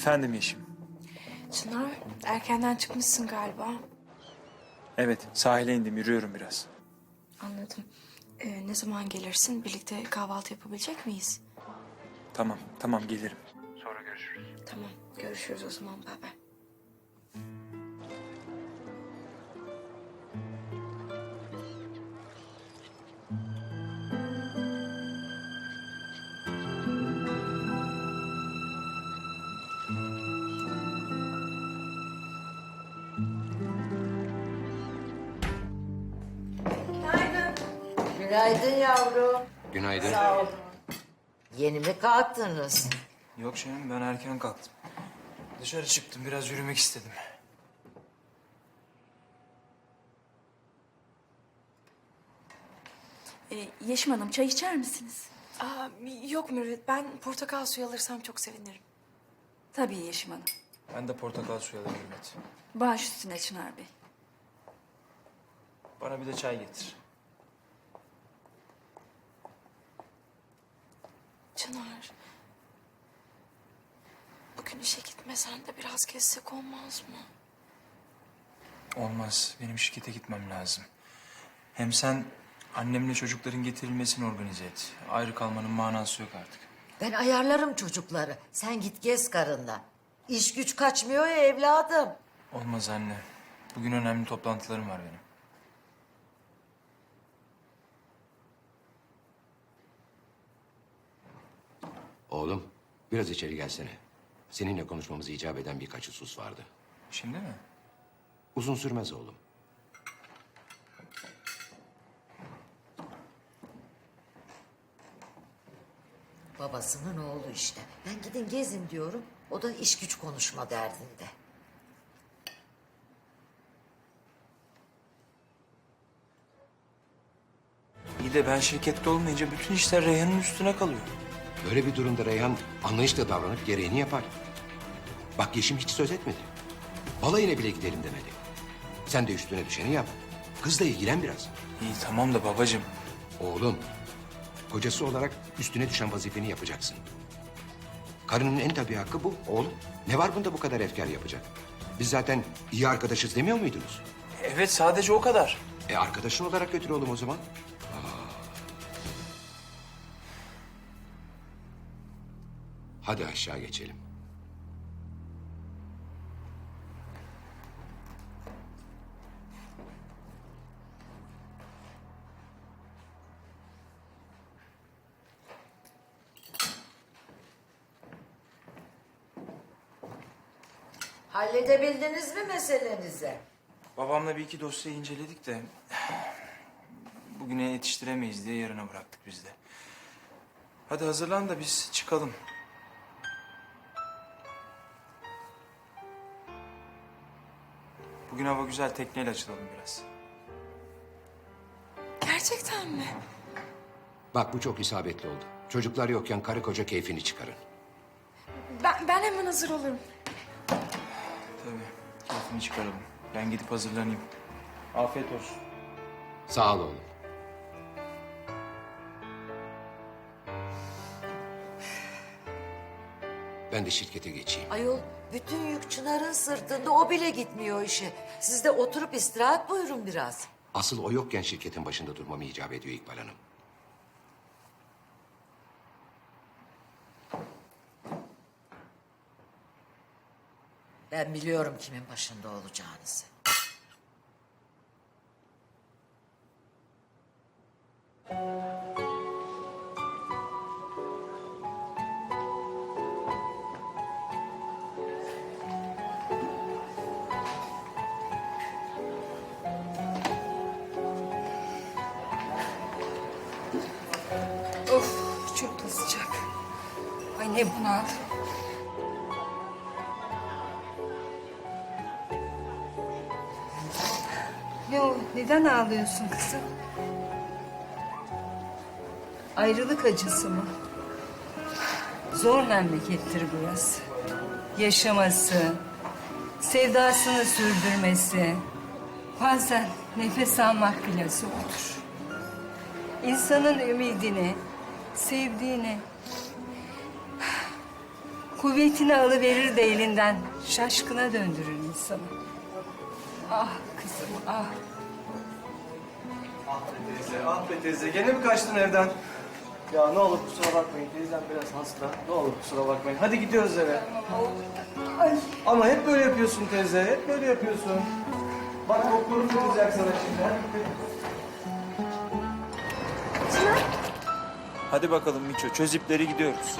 Efendim Yeşim. Çınar, erkenden çıkmışsın galiba. Evet, sahile indim, yürüyorum biraz. Anladım. Ee, ne zaman gelirsin? Birlikte kahvaltı yapabilecek miyiz? Tamam, tamam gelirim. Tamam, görüşürüz o zaman. Bay bay. Günaydın yavrum. Günaydın. Sağ olun. Yeni mi kalktınız? Yok canım, ben erken kalktım. Dışarı çıktım, biraz yürümek istedim. Ee, Yeşim Hanım çay içer misiniz? Aa, yok Mürvet, ben portakal suyu alırsam çok sevinirim. Tabii Yeşim Hanım. Ben de portakal suyu alayım Mehmet. Baş üstüne Çınar Bey. Bana bir de çay getir. Çınar, bugün işe gitmesen de biraz gezsek olmaz mı? Olmaz, benim şirkete gitmem lazım. Hem sen annemle çocukların getirilmesini organize et. Ayrı kalmanın manası yok artık. Ben ayarlarım çocukları. Sen git gez karınla. İş güç kaçmıyor ya evladım. Olmaz anne. Bugün önemli toplantılarım var benim. Oğlum biraz içeri gelsene. Seninle konuşmamız icap eden birkaç husus vardı. Şimdi mi? Uzun sürmez oğlum. Babasının oğlu işte. Ben gidin gezin diyorum. O da iş güç konuşma derdinde. İyi de ben şirkette olmayınca bütün işler Reyhan'ın üstüne kalıyor. Böyle bir durumda Reyhan anlayışla davranıp gereğini yapar. Bak Yeşim hiç söz etmedi. Balayına bile gidelim demedi. Sen de üstüne düşeni yap. Kızla ilgilen biraz. İyi tamam da babacığım. Oğlum, kocası olarak üstüne düşen vazifeni yapacaksın. Karının en tabii hakkı bu oğlum. Ne var bunda bu kadar efkar yapacak? Biz zaten iyi arkadaşız demiyor muydunuz? Evet sadece o kadar. E arkadaşın olarak götür oğlum o zaman. Hadi aşağı geçelim. Halledebildiniz mi meselenizi? Babamla bir iki dosyayı inceledik de... ...bugüne yetiştiremeyiz diye yarına bıraktık biz de. Hadi hazırlan da biz çıkalım. Bugün hava güzel, tekneyle açılalım biraz. Gerçekten mi? Bak bu çok isabetli oldu. Çocuklar yokken karı koca keyfini çıkarın. Ben, ben hemen hazır olurum. Tabii, keyfini çıkaralım. Ben gidip hazırlanayım. Afiyet olsun. Sağ ol oğlum. Ben de şirkete geçeyim. Ayol bütün yük Çınar'ın sırtında o bile gitmiyor işe. Siz de oturup istirahat buyurun biraz. Asıl o yokken şirketin başında durmam icap ediyor İkbal Hanım. Ben biliyorum kimin başında olacağınızı. Sıcak. Ay ne bunaldım. Ne o? Neden ağlıyorsun kızım? Ayrılık acısı mı? Zor memlekettir burası. Yaşaması, sevdasını sürdürmesi, bazen nefes almak bile zordur. İnsanın ümidini, sevdiğini Kuvvetini alıverir de elinden şaşkına döndürür insanı. Ah kızım ah. Ah be teyze, ah be teyze. Gene mi kaçtın evden? Ya ne olur kusura bakmayın. Teyzem biraz hasta. Ne olur kusura bakmayın. Hadi gidiyoruz eve. Ama hep böyle yapıyorsun teyze. Hep böyle yapıyorsun. Bak doktorum kızacak sana şimdi. Hadi bakalım Miço çöz ipleri gidiyoruz.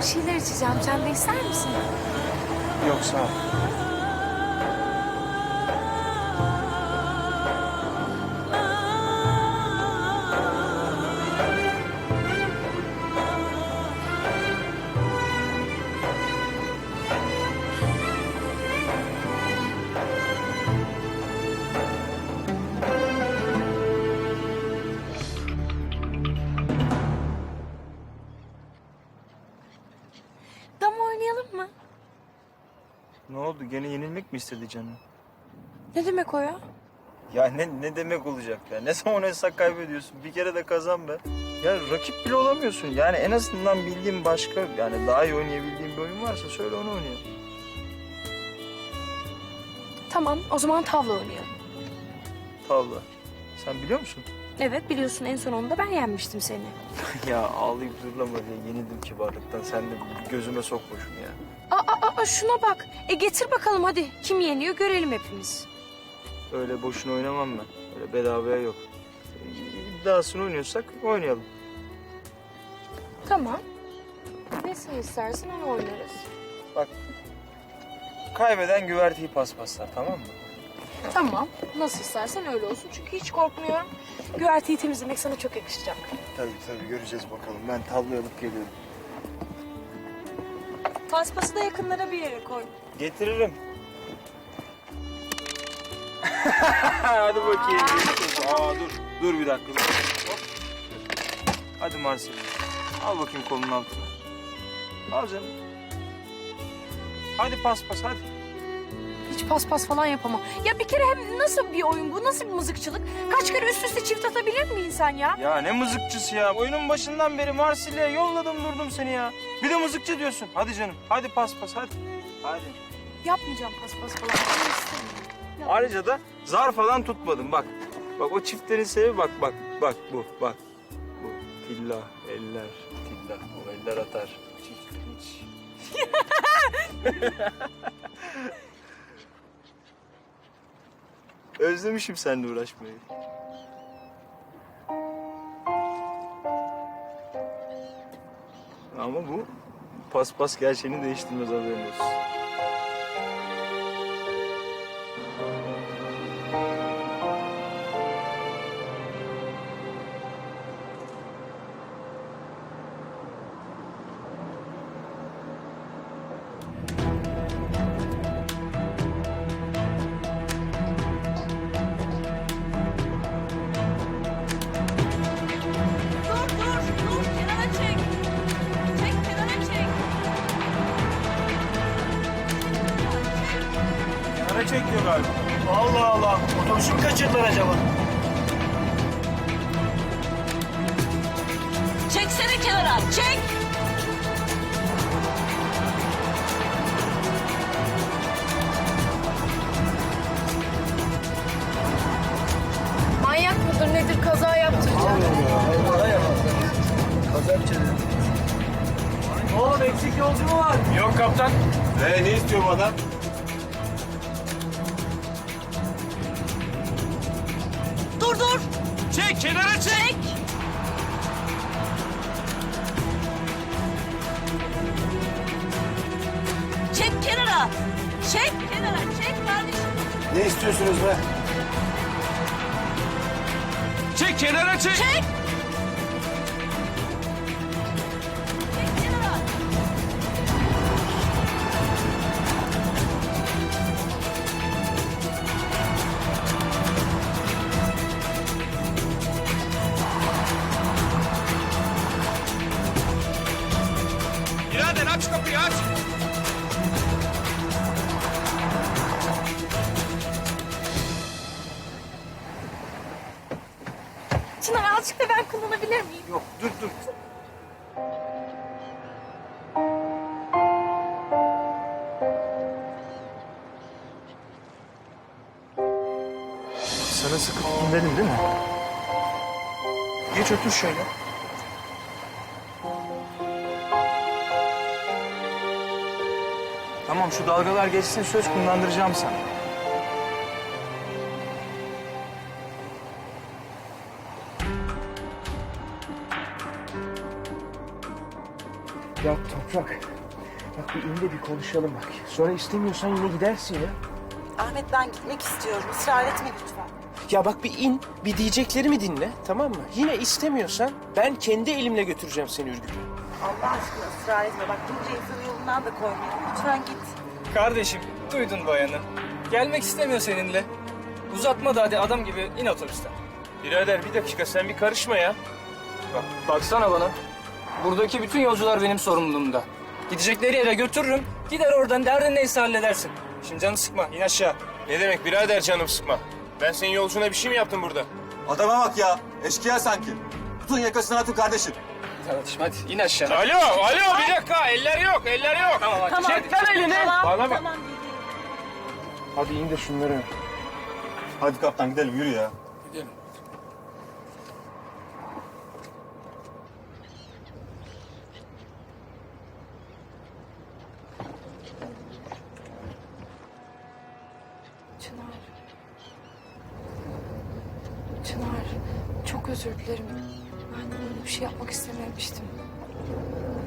Bir şeyler içeceğim. Sen de ister misin? Yok sağ ol. Gene yenilmek mi istedi canım? Ne demek o ya? Ya ne, ne demek olacak ya? Ne zaman oynasak kaybediyorsun. Bir kere de kazan be. Ya rakip bile olamıyorsun. Yani en azından bildiğin başka, yani daha iyi oynayabildiğin bir oyun varsa söyle onu oynayalım. Tamam o zaman tavla oynayalım. Tavla. Sen biliyor musun? Evet biliyorsun en son onda ben yenmiştim seni. ya ağlayıp zırlama diye yenildim kibarlıktan. Sen de gözüme sokma şunu ya. Aa, aa, aa, şuna bak. E getir bakalım hadi. Kim yeniyor görelim hepimiz. Öyle boşuna oynamam ben. Öyle bedavaya yok. İddiasını oynuyorsak oynayalım. Tamam. Nesini istersen onu oynarız. Bak. Kaybeden güverteyi paspaslar tamam mı? Tamam. Nasıl istersen öyle olsun. Çünkü hiç korkmuyorum. Güverteyi temizlemek sana çok yakışacak. Tabii tabii göreceğiz bakalım. Ben tabloyu alıp geliyorum. Paspası da yakınlara bir yere koy. Getiririm. Hadi bakayım. Aa dur. Dur bir dakika. Dur. Hop. Hadi Marcel. Al bakayım kolunun altına. Al canım. Hadi pas pas hadi. Hiç paspas falan yapamam. Ya bir kere hem nasıl bir oyun bu? Nasıl bir mızıkçılık? Kaç kere üst üste çift atabilir mi insan ya? Ya ne mızıkçısı ya. Oyunun başından beri Marsilya'ya yolladım durdum seni ya. Bir de mızıkçı diyorsun. Hadi canım. Hadi pas pas hadi. Hadi. Yapmayacağım paspas falan. Ben istemiyorum. Ayrıca da zar falan tutmadım bak. Bak o çiftlerin sebebi bak bak bak bu bak. Bu tilla eller tilla o eller atar. Çift hiç. Özlemişim seninle uğraşmayı. Ama bu paspas gerçeğini değiştirmez haberin olsun. Kenara çekiyor galiba. Allah Allah. Otobüsü mü kaçırdılar acaba? Çeksene kenara çek. Manyak mıdır nedir kaza yaptıracak? Oğlum eksik yolcu mu var? Yok kaptan. Ee, ne istiyor bu adam? Kenara çek. Çek. Çek kenara. Çek kenara. Çek kardeşim. Ne istiyorsunuz be? Çek kenara çek. Çek. Çek kullanabilir miyim? Yok dur dur. Sana sıkı tutun dedim değil mi? Geç otur şöyle. Tamam şu dalgalar geçsin söz kullandıracağım sana. Ya Toprak. Bak bir inde bir konuşalım bak. Sonra istemiyorsan yine gidersin ya. Ahmet ben gitmek istiyorum. Israr etme lütfen. Ya bak bir in, bir diyeceklerimi dinle tamam mı? Yine istemiyorsan ben kendi elimle götüreceğim seni Ürgüp'e. Allah aşkına ısrar etme. Bak bunca insanı yolundan da koymayalım. Lütfen git. Kardeşim duydun bayanı. Gelmek istemiyor seninle. Uzatma da hadi adam gibi in otobüsten. Birader bir dakika sen bir karışma ya. Bak, baksana bana. Buradaki bütün yolcular benim sorumluluğumda. Gidecekleri yere götürürüm. Gider oradan derdin neyse halledersin. Şimdi canı sıkma in aşağı. Ne demek birader canım sıkma? Ben senin yolcuna bir şey mi yaptım burada? Adama bak ya. Eşkıya sanki. Tutun yakasını atın kardeşim. Kardeşim hadi in aşağı. Alo, alo bir dakika. Eller yok, eller yok. Tamam hadi. Tamam. Çek lan elini. Tamam, Bana bak. tamam. Hadi indir şunları. Hadi kaptan gidelim yürü ya. Gidelim. Çınar. Çınar, çok özür dilerim. Ben öyle bir şey yapmak istememiştim.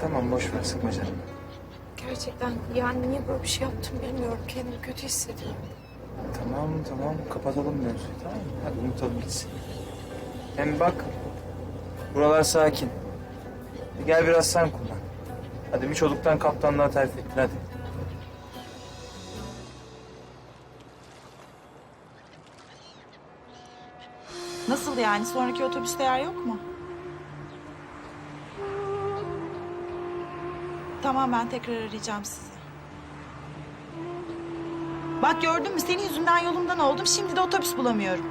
Tamam boş ver sıkma canım. Gerçekten yani niye böyle bir şey yaptım bilmiyorum. Kendimi kötü hissediyorum. Tamam tamam kapatalım mevzuyu tamam mı? Hadi unutalım gitsin. Hem bak buralar sakin. Gel biraz sen kullan. Hadi bir çoluktan kaptanlığa terfi ettin hadi. Nasıl yani? Sonraki otobüste yer yok mu? Tamam ben tekrar arayacağım sizi. Bak gördün mü senin yüzünden yolumdan oldum. Şimdi de otobüs bulamıyorum.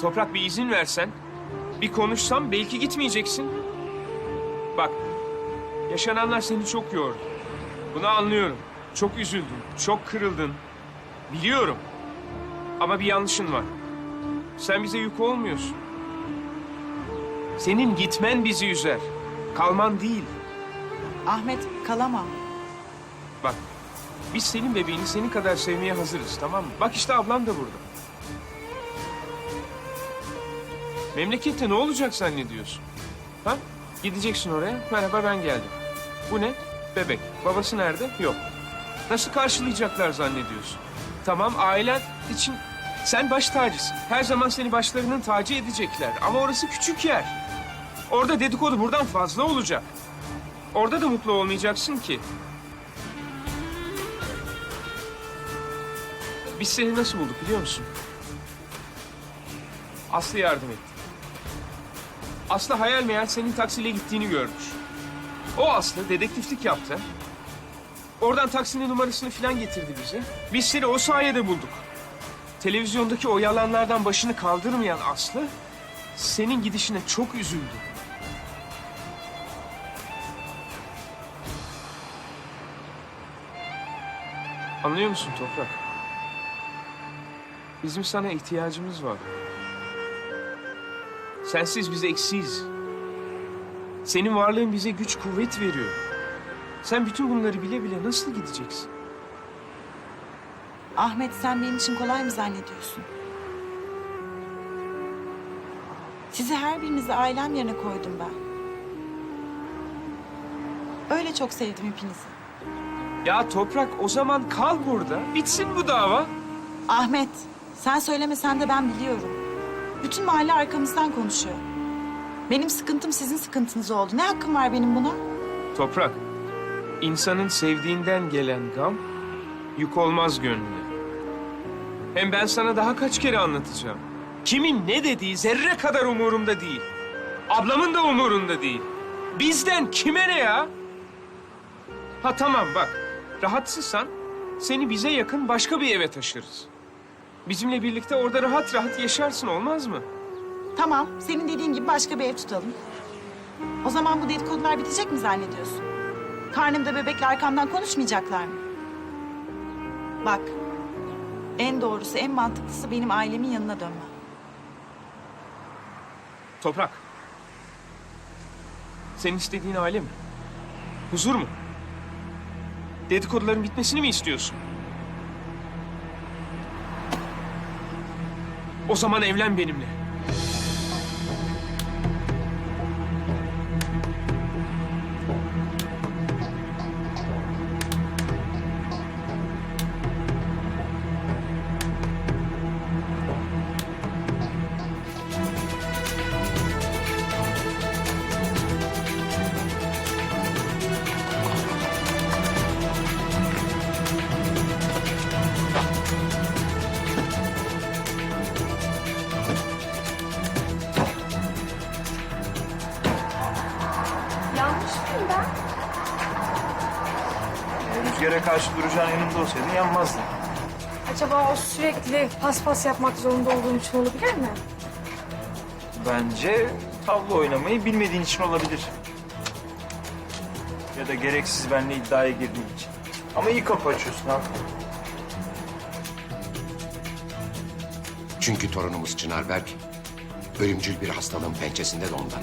Toprak bir izin versen, bir konuşsam belki gitmeyeceksin. Bak, yaşananlar seni çok yordu. Bunu anlıyorum. Çok üzüldün, çok kırıldın. Biliyorum. Ama bir yanlışın var. Sen bize yük olmuyorsun. Senin gitmen bizi üzer. Kalman değil. Ahmet kalamam. Bak, biz senin bebeğini senin kadar sevmeye hazırız, tamam mı? Bak işte ablam da burada. Memlekette ne olacak zannediyorsun? Ha? Gideceksin oraya, merhaba ben geldim. Bu ne? Bebek. Babası nerede? Yok. Nasıl karşılayacaklar zannediyorsun? Tamam, ailen için sen baş tacısın. Her zaman seni başlarının tacı edecekler. Ama orası küçük yer. Orada dedikodu buradan fazla olacak. Orada da mutlu olmayacaksın ki. Biz seni nasıl bulduk biliyor musun? Aslı yardım etti. Aslı hayal meyal senin taksiyle gittiğini görmüş. O Aslı dedektiflik yaptı. Oradan taksinin numarasını falan getirdi bize. Biz seni o sayede bulduk. Televizyondaki o yalanlardan başını kaldırmayan Aslı... ...senin gidişine çok üzüldü. Anlıyor musun Toprak? Bizim sana ihtiyacımız var. Sensiz biz eksiyiz. Senin varlığın bize güç kuvvet veriyor. Sen bütün bunları bile bile nasıl gideceksin? Ahmet sen benim için kolay mı zannediyorsun? Sizi her birinizi ailem yerine koydum ben. Öyle çok sevdim hepinizi. Ya Toprak o zaman kal burada. Bitsin bu dava. Ahmet, sen söylemesen de ben biliyorum. Bütün mahalle arkamızdan konuşuyor. Benim sıkıntım sizin sıkıntınız oldu. Ne hakkım var benim buna? Toprak, insanın sevdiğinden gelen gam yük olmaz gönlüne. Hem ben sana daha kaç kere anlatacağım. Kimin ne dediği zerre kadar umurumda değil. Ablamın da umurunda değil. Bizden kime ne ya? Ha tamam bak, rahatsızsan seni bize yakın başka bir eve taşırız. Bizimle birlikte orada rahat rahat yaşarsın olmaz mı? Tamam, senin dediğin gibi başka bir ev tutalım. O zaman bu dedikodular bitecek mi zannediyorsun? Karnımda bebekle arkamdan konuşmayacaklar mı? Bak, en doğrusu, en mantıklısı benim ailemin yanına dönmem. Toprak. Senin istediğin aile mi? Huzur mu? Dedikoduların bitmesini mi istiyorsun? O zaman evlen benimle. Karşı duracağın yanımda olsaydın yanmazdın. Acaba o sürekli paspas yapmak zorunda olduğun için olabilir mi? Bence tavla oynamayı bilmediğin için olabilir. Ya da gereksiz benimle iddiaya girdiğin için. Ama iyi kapı açıyorsun ha. Çünkü torunumuz Çınar Berk ölümcül bir hastalığın pençesinde de ondan.